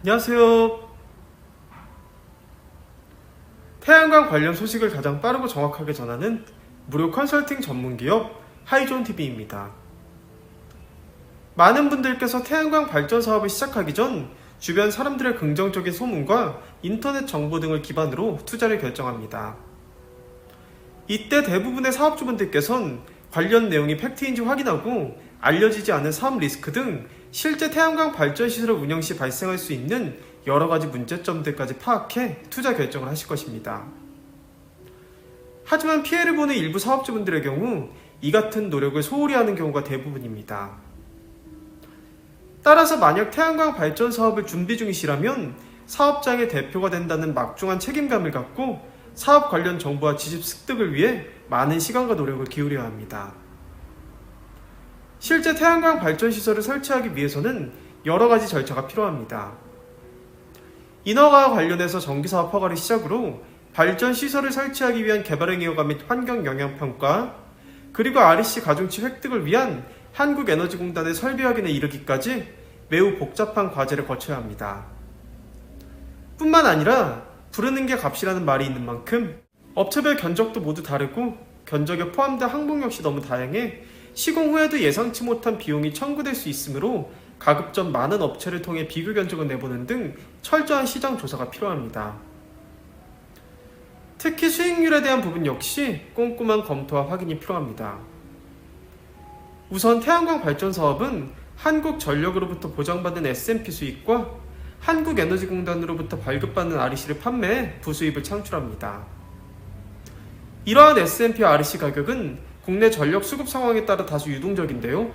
안녕하세요. 태양광 관련 소식을 가장 빠르고 정확하게 전하는 무료 컨설팅 전문 기업 하이존 TV입니다. 많은 분들께서 태양광 발전 사업을 시작하기 전 주변 사람들의 긍정적인 소문과 인터넷 정보 등을 기반으로 투자를 결정합니다. 이때 대부분의 사업주분들께선 관련 내용이 팩트인지 확인하고 알려지지 않은 사업 리스크 등 실제 태양광 발전 시설을 운영 시 발생할 수 있는 여러 가지 문제점들까지 파악해 투자 결정을 하실 것입니다. 하지만 피해를 보는 일부 사업주분들의 경우 이 같은 노력을 소홀히 하는 경우가 대부분입니다. 따라서 만약 태양광 발전 사업을 준비 중이시라면 사업장의 대표가 된다는 막중한 책임감을 갖고 사업 관련 정보와 지식 습득을 위해 많은 시간과 노력을 기울여야 합니다. 실제 태양광 발전 시설을 설치하기 위해서는 여러 가지 절차가 필요합니다. 인허가와 관련해서 전기사업 허가를 시작으로 발전 시설을 설치하기 위한 개발행 이허가 및 환경 영향 평가, 그리고 REC 가중치 획득을 위한 한국에너지공단의 설비 확인에 이르기까지 매우 복잡한 과제를 거쳐야 합니다. 뿐만 아니라 부르는 게 값이라는 말이 있는 만큼 업체별 견적도 모두 다르고 견적에 포함된 항목 역시 너무 다양해 시공 후에도 예상치 못한 비용이 청구될 수 있으므로 가급적 많은 업체를 통해 비교 견적을 내보는 등 철저한 시장 조사가 필요합니다. 특히 수익률에 대한 부분 역시 꼼꼼한 검토와 확인이 필요합니다. 우선 태양광 발전 사업은 한국전력으로부터 보장받는 S&P 수익과 한국에너지공단으로부터 발급받는 REC를 판매해 부수입을 창출합니다. 이러한 S&P REC 가격은 국내 전력 수급 상황에 따라 다소 유동적인데요.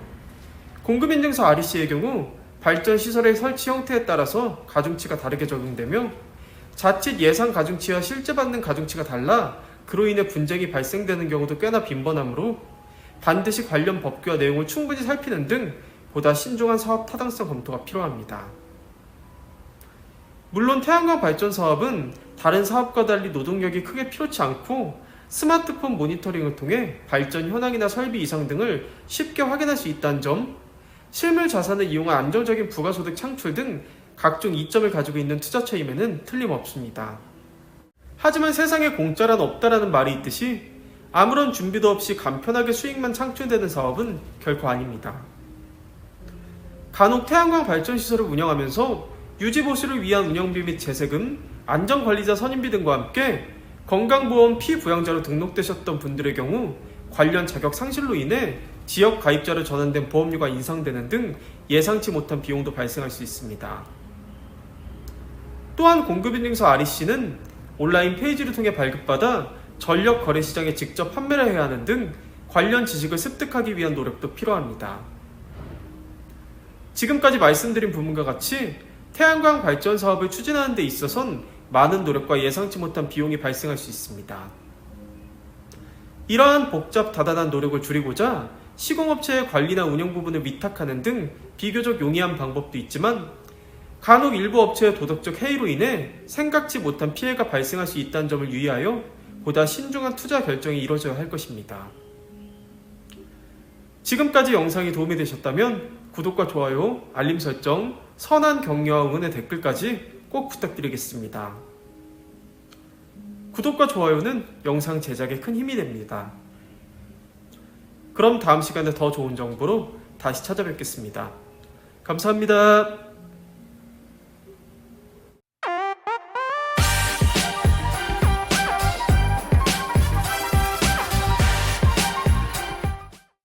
공급인증서 REC의 경우 발전 시설의 설치 형태에 따라서 가중치가 다르게 적용되며 자칫 예상 가중치와 실제 받는 가중치가 달라 그로 인해 분쟁이 발생되는 경우도 꽤나 빈번하므로 반드시 관련 법규와 내용을 충분히 살피는 등 보다 신중한 사업 타당성 검토가 필요합니다. 물론 태양광 발전 사업은 다른 사업과 달리 노동력이 크게 필요치 않고 스마트폰 모니터링을 통해 발전 현황이나 설비 이상 등을 쉽게 확인할 수 있다는 점, 실물 자산을 이용한 안정적인 부가소득 창출 등 각종 이점을 가지고 있는 투자처임에는 틀림없습니다. 하지만 세상에 공짜란 없다라는 말이 있듯이 아무런 준비도 없이 간편하게 수익만 창출되는 사업은 결코 아닙니다. 간혹 태양광 발전 시설을 운영하면서 유지보수를 위한 운영비 및 재세금, 안전관리자 선임비 등과 함께 건강보험 피부양자로 등록되셨던 분들의 경우 관련 자격 상실로 인해 지역 가입자로 전환된 보험료가 인상되는 등 예상치 못한 비용도 발생할 수 있습니다. 또한 공급인증서 REC는 온라인 페이지를 통해 발급받아 전력 거래 시장에 직접 판매를 해야 하는 등 관련 지식을 습득하기 위한 노력도 필요합니다. 지금까지 말씀드린 부분과 같이 태양광 발전 사업을 추진하는 데 있어선 많은 노력과 예상치 못한 비용이 발생할 수 있습니다. 이러한 복잡 다단한 노력을 줄이고자 시공업체의 관리나 운영 부분을 위탁하는 등 비교적 용이한 방법도 있지만 간혹 일부 업체의 도덕적 해이로 인해 생각지 못한 피해가 발생할 수 있다는 점을 유의하여 보다 신중한 투자 결정이 이루어져야 할 것입니다. 지금까지 영상이 도움이 되셨다면 구독과 좋아요, 알림 설정, 선한 격려와 응원의 댓글까지 꼭 부탁드리겠습니다. 구독과 좋아요는 영상 제작에 큰 힘이 됩니다. 그럼 다음 시간에 더 좋은 정보로 다시 찾아뵙겠습니다. 감사합니다.